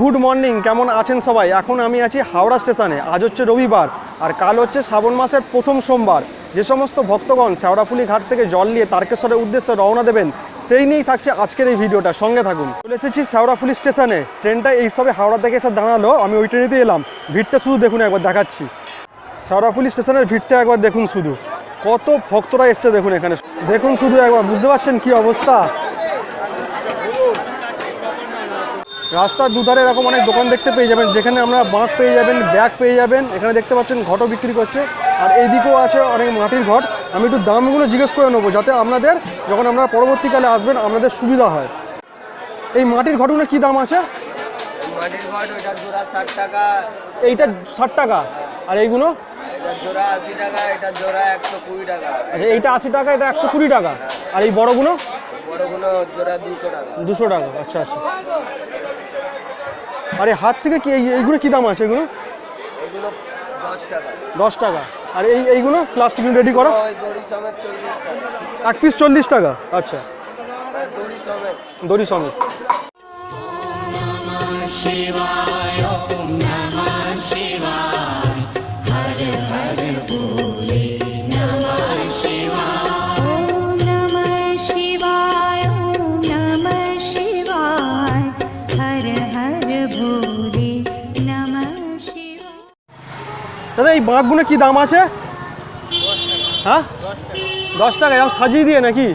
Good morning, কেমন আছেন সবাই? এখন আমি আছি হাওড়া স্টেশনে। আজ হচ্ছে রবিবার, আর কাল হচ্ছে শ্রাবণ মাসের প্রথম সোমবার। যে সমস্ত ভক্তগণ শ্যাওড়াফুলি ঘাট থেকে জল নিয়ে তারকেশ্বরের উদ্দেশ্যে রওনা দেবেন, সেই নিয়েই থাকছে আজকের এই ভিডিওটা। সঙ্গে থাকুন। চলে এসেছি শ্যাওড়াফুলি স্টেশনে। ট্রেনটা এইসবে হাওড়া থেকে এসে দাঁড়াল। আমি ওই ট্রেনেতে এলাম। ভিড়টা শুধু দেখুন, একবার দেখাচ্ছি। শ্যাওড়াফুলি স্টেশনের ভিড়টা একবার দেখুন শুধু। কত ভক্তরা এসছে দেখুন এখানে। দেখুন শুধু একবার, বুঝতে পারছেন কি অবস্থা? রাস্তার দুধারে এরকম অনেক দোকান দেখতে পেয়ে যাবেন যেখানে আমরা বাঁক পেয়ে যাবেন ব্যাগ পেয়ে যাবেন এখানে দেখতে পাচ্ছেন ঘটও বিক্রি করছে আর এইদিকেও আছে অনেক মাটির ঘট। আমি একটু দামগুলো জিজ্ঞেস করে নেব যাতে আপনাদের যখন আপনারা পরবর্তীকালে আসবেন আপনাদের সুবিধা হয়। এই মাটির ঘটগুলো কী দাম আছে? এইটা ষাট টাকা? আর এইগুলো? আচ্ছা এইটা আশি টাকা এটা একশো কুড়ি টাকা। আর এই বড়গুলো? দুশো টাকা আচ্ছা আচ্ছা। আর এই হাত থেকে কি এইগুলো কী দাম আছে এগুলো? এগুলো দশ টাকা। আর এই এইগুলো প্লাস্টিক রেডি করো। দড়ি সমেত চল্লিশ টাকা। এক পিস চল্লিশ টাকা। আচ্ছা। দড়ি সমেত। দড়ি দাদা এই বাঁকগুলো কি দাম আছে? হ্যাঁ? দশ টাকা এরকম সাজিয়ে দিয়ে নাকি?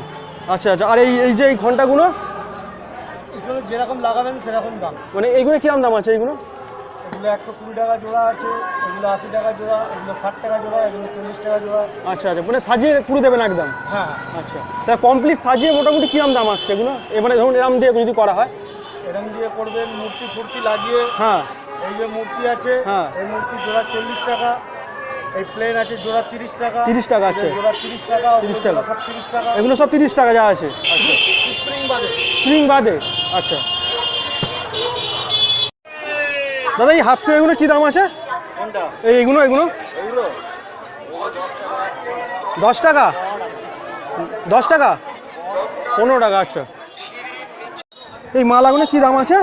আচ্ছা আচ্ছা আর এই এই যে এই ঘন্টাগুলো? এগুলো যেরকম লাগাবেন সেরকম দাম। মানে এইগুলো কিরম দাম আছে এইগুলো? এগুলো একশো কুড়ি টাকা জোড়া আছে এগুলো আশি টাকা জোড়া এগুলো ষাট টাকা জোড়া এগুলো চল্লিশ টাকা জোড়া। আচ্ছা আচ্ছা মানে সাজিয়ে পুরো দেবেন একদম? হ্যাঁ। আচ্ছা তা কমপ্লিট সাজিয়ে মোটামুটি কিরম দাম আসছে এগুলো? এবারে ধরুন এরম দিয়ে যদি করা হয়। এরম দিয়ে করবেন মূর্তি ফুর্তি লাগিয়ে হ্যাঁ। এই যে মূর্তি আছে হ্যাঁ। এই মূর্তি জোড়া চল্লিশ টাকা এই প্লেন আছে জোড়া তিরিশ টাকা 30 টাকা আছে। জোড়া তিরিশ টাকা 30 টাকা। সব তিরিশ টাকা। এগুলো সব তিরিশ টাকা যা আছে। আচ্ছা। স্প্রিং বাদে। স্প্রিং বাদে। আচ্ছা। দাদা এই হাত এগুলো কি দাম আছে? কোনটা? এই এগুলো এগুলো? এগুলো? দশ টাকা? দশ টাকা? পনেরো টাকা আচ্ছা। এই মালাগুলো কি দাম আছে?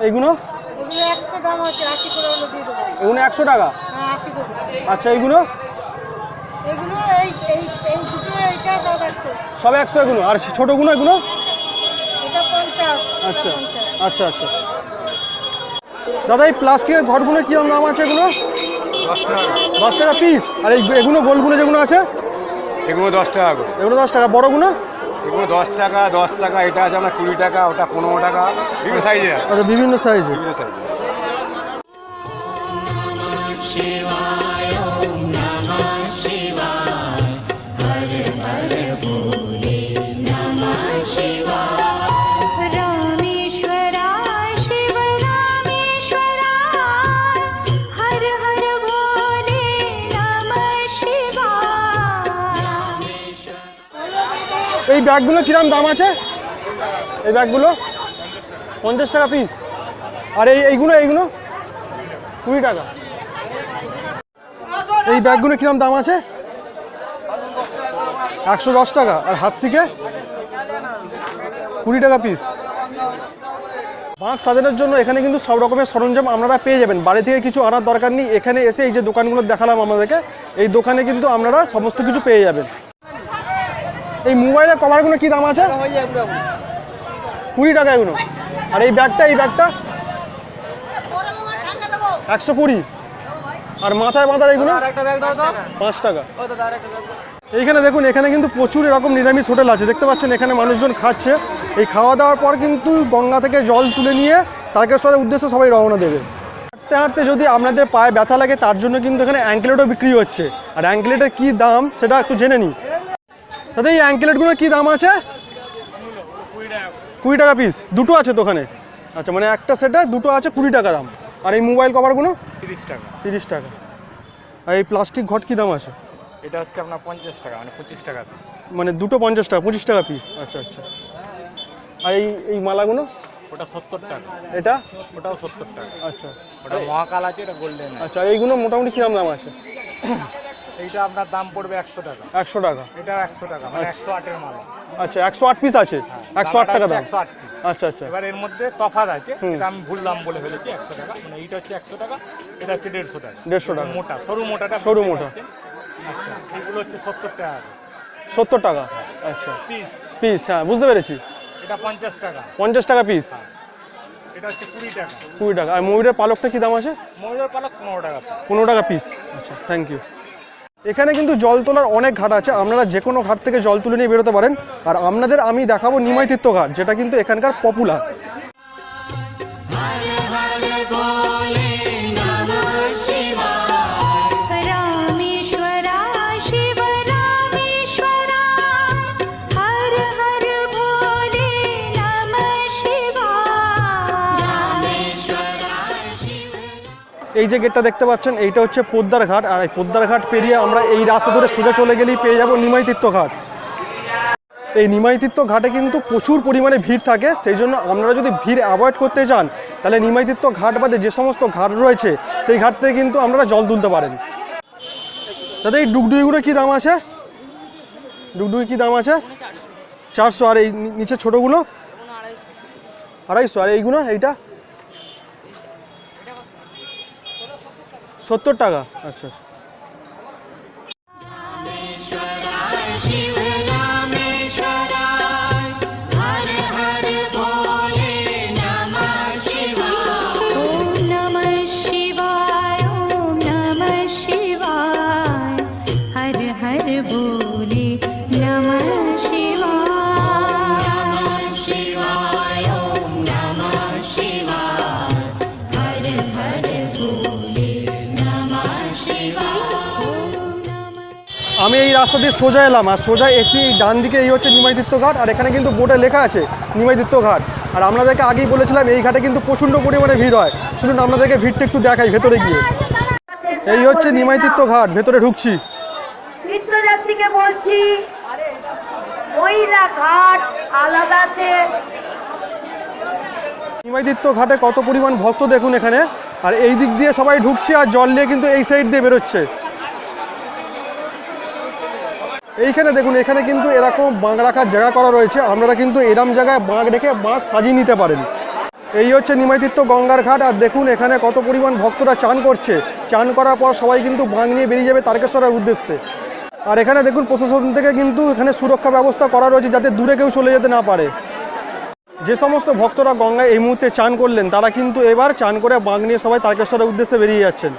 এইগুলো এগুলো একশো টাকা? হ্যাঁ আচ্ছা এইগুলো? এগুলো এই এই এই দুটো এইটা সব একশো। এগুলো? আর ছোটোগুলো এগুলো? আচ্ছা আচ্ছা আচ্ছা। দাদা এই প্লাস্টিকের ঘরগুলো কীরকম দাম আছে এগুলো? দশ টাকা। দশ টাকা পিস আর এই এগুলো গোলগুলো যেগুলো আছে? এগুলো দশ টাকা করে। এগুলো দশ টাকা। বড়গুলো? এগুলো দশ টাকা দশ টাকা এটা আছে আমার কুড়ি টাকা ওটা পনেরো টাকা। বিভিন্ন সাইজে আছে। আচ্ছা, বিভিন্ন সাইজে বিভিন্ন সাইজে শিবায় হরে হরে এই ব্যাগগুলো কিরম দাম? আছে? এই ব্যাগগুলো? পঞ্চাশ টাকা পিস আর এই এইগুলো এইগুলো? কুড়ি টাকা। এই ব্যাগগুলো কিরম দাম? আছে? একশো দশ টাকা। আর হাত শিখে কুড়ি টাকা পিস বাঁক সাজানোর জন্য এখানে কিন্তু সব রকমের সরঞ্জাম আপনারা পেয়ে যাবেন। বাড়ি থেকে কিছু আনার দরকার নেই। এখানে এসে এই যে দোকানগুলো দেখালাম আমাদেরকে এই দোকানে কিন্তু আপনারা সমস্ত কিছু পেয়ে যাবেন। এই মোবাইলের কভারগুলো কি দাম আছে? কুড়ি টাকা এগুলো। আর এই ব্যাগটা এই ব্যাগটা? একশো কুড়ি। আর মাথায় বাঁধার এগুলো? পাঁচ টাকা। এইখানে দেখুন এখানে কিন্তু প্রচুর এরকম নিরামিষ হোটেল আছে। দেখতে পাচ্ছেন এখানে মানুষজন খাচ্ছে। এই খাওয়া দাওয়ার পর কিন্তু গঙ্গা থেকে জল তুলে নিয়ে তারকেশ্বরের উদ্দেশ্যে সবাই রওনা দেবে। হাঁটতে হাঁটতে যদি আপনাদের পায়ে ব্যথা লাগে তার জন্য কিন্তু এখানে অ্যাঙ্কেলেটও বিক্রি হচ্ছে। আর অ্যাঙ্কেলেটের কী দাম সেটা একটু জেনে নিই। দাদা এই অ্যাঙ্কেলেটগুলো কী দাম আছে? কুড়ি টাকা পিস দুটো আছে ওখানে? আচ্ছা মানে একটা সেটে দুটো আছে কুড়ি টাকা দাম। আর এই মোবাইল কভারগুলো তিরিশ টাকা। তিরিশ টাকা। আর এই প্লাস্টিক ঘট কী দাম আছে? এটা হচ্ছে আপনার পঞ্চাশ টাকা মানে পঁচিশ টাকা piece। মানে দুটো পঞ্চাশ টাকা পঁচিশ টাকা পিস আচ্ছা আচ্ছা। আর এই এই মালাগুলো? ওটা সত্তর টাকা। এটা? ওটাও সত্তর টাকা। আচ্ছা। ওটা মহাকাল আছে এটা গোল্ডেন আচ্ছা এইগুলো মোটামুটি কিরম দাম আছে? এইটা আপনার দাম পড়বে একশো টাকা। একশো টাকা। এটা একশো টাকা মানে একশো আটের মাল। আচ্ছা একশো আট পিস আছে? একশো আট টাকা দাম। একশো আট। আচ্ছা আচ্ছা। এবার এর মধ্যে তফাৎ আছে। এটা আমি ভুল দাম বলে ফেলেছি একশো টাকা। মানে এইটা হচ্ছে একশো টাকা এটা হচ্ছে দেড়শো টাকা। দেড়শো টাকা। মোটা সরু মোটাটা সরু মোটা। আচ্ছা এইগুলো হচ্ছে সত্তর টাকা। সত্তর টাকা? আচ্ছা। পিস পিস হ্যাঁ বুঝতে পেরেছি। এটা পঞ্চাশ টাকা। পঞ্চাশ টাকা পিস এটা হচ্ছে কুড়ি টাকা। কুড়ি টাকা। আর ময়ূরের পালকটা কি দাম আছে? ময়ূরের পালক পনেরো টাকা। পনেরো টাকা পিস আচ্ছা থ্যাংক ইউ এখানে কিন্তু জল তোলার অনেক ঘাট আছে, আপনারা যে কোনো ঘাট থেকে জল তুলে নিয়ে বেরোতে পারেন। আর আপনাদের আমি দেখাবো নিমাই তীর্থ ঘাট, যেটা কিন্তু এখানকার পপুলার এই যে গেটটা দেখতে পাচ্ছেন, এইটা হচ্ছে পোদ্দার ঘাট। আর এই পোদ্দার ঘাট পেরিয়ে আমরা এই রাস্তা ধরে সোজা চলে গেলেই পেয়ে যাব নিমাই তীর্থ ঘাট। এই নিমাই তীর্থ ঘাটে কিন্তু প্রচুর পরিমাণে ভিড় থাকে, সেই জন্য আপনারা যদি ভিড় অ্যাভয়েড করতে চান, তাহলে নিমাই তীর্থ ঘাট বাদে যে সমস্ত ঘাট রয়েছে, সেই ঘাট থেকে কিন্তু আপনারা জল তুলতে পারেন। দাদা, এই ডুগডুগিগুলো কী দাম আছে? ডুগডুই কী দাম আছে? চারশো। আর এই নিচে ছোটোগুলো? আড়াইশো। আর এইগুলো, এইটা? সত্তর টাকা। আচ্ছা আমি এই রাস্তা দিয়ে সোজা এলাম আর সোজা এসে ডান দিকে এই হচ্ছে নিমাইতীর্থ ঘাট আর এখানে কিন্তু বোর্ডে লেখা আছে নিমাইতীর্থ ঘাট। আর আপনাদেরকে আগেই বলেছিলাম এই ঘাটে কিন্তু প্রচণ্ড পরিমাণে ভিড় হয়। শুনুন আপনাদেরকে ভিড়টা একটু দেখাই ভেতরে গিয়ে। এই হচ্ছে নিমাইতীর্থ ঘাট ভেতরে ঢুকছি। নিত্যযাত্রীকে বলছি মহিলা ঘাট আলাদাতে নিমাইতীর্থ ঘাটে কত পরিমাণ ভক্ত দেখুন এখানে। আর এই দিক দিয়ে সবাই ঢুকছে আর জল নিয়ে কিন্তু এই সাইড দিয়ে বেরোচ্ছে। এইখানে দেখুন, এখানে কিন্তু এরকম বাঁক রাখার জায়গা করা রয়েছে। আপনারা কিন্তু এরম জায়গায় বাঁক রেখে বাঁক সাজিয়ে নিতে পারেন। এই হচ্ছে নিমাইতীর্থ গঙ্গার ঘাট, আর দেখুন এখানে কত পরিমাণ ভক্তরা চান করছে। চান করার পর সবাই কিন্তু বাঁক নিয়ে বেরিয়ে যাবে তারকেশ্বরের উদ্দেশ্যে। আর এখানে দেখুন, প্রশাসন থেকে কিন্তু এখানে সুরক্ষা ব্যবস্থা করা রয়েছে, যাতে দূরে কেউ চলে যেতে না পারে। যে সমস্ত ভক্তরা গঙ্গায় এই মুহূর্তে চান করলেন, তারা কিন্তু এবার চান করে বাঁক নিয়ে সবাই তারকেশ্বরের উদ্দেশ্যে বেরিয়ে যাচ্ছেন।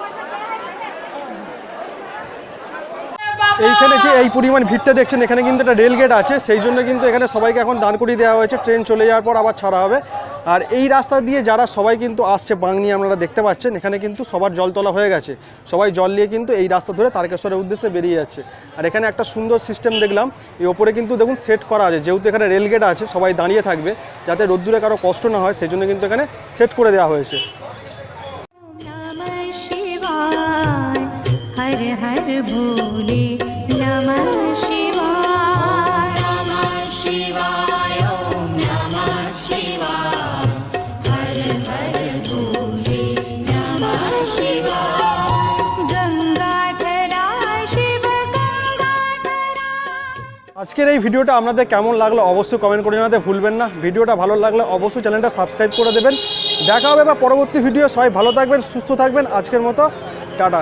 এইখানে যে এই পরিমাণ ভিড়টা দেখছেন এখানে কিন্তু একটা রেল গেট আছে সেই জন্য কিন্তু এখানে সবাইকে এখন দান করিয়ে দেওয়া হয়েছে ট্রেন চলে যাওয়ার পর আবার ছাড়া হবে আর এই রাস্তা দিয়ে যারা সবাই কিন্তু আসছে বাং নিয়ে আপনারা দেখতে পাচ্ছেন এখানে কিন্তু সবার জল তোলা হয়ে গেছে সবাই জল নিয়ে কিন্তু এই রাস্তা ধরে তারকেশ্বরের উদ্দেশ্যে বেরিয়ে যাচ্ছে আর এখানে একটা সুন্দর সিস্টেম দেখলাম এই ওপরে কিন্তু দেখুন সেট করা আছে যেহেতু এখানে রেল গেট আছে সবাই দাঁড়িয়ে থাকবে যাতে রোদ্দুরে কারো কষ্ট না হয় সেই জন্য কিন্তু এখানে সেট করে দেওয়া হয়েছে नमः शिवाय हर हर भोले আজকের এই ভিডিওটা আপনাদের কেমন লাগল অবশ্যই কমেন্ট করে জানাতে ভুলবেন না। ভিডিওটা ভালো লাগলে অবশ্যই চ্যানেলটা সাবস্ক্রাইব করে দেবেন। দেখা হবে বা পরবর্তী ভিডিও সবাই ভালো থাকবেন, সুস্থ থাকবেন। আজকের মতো, টাটা।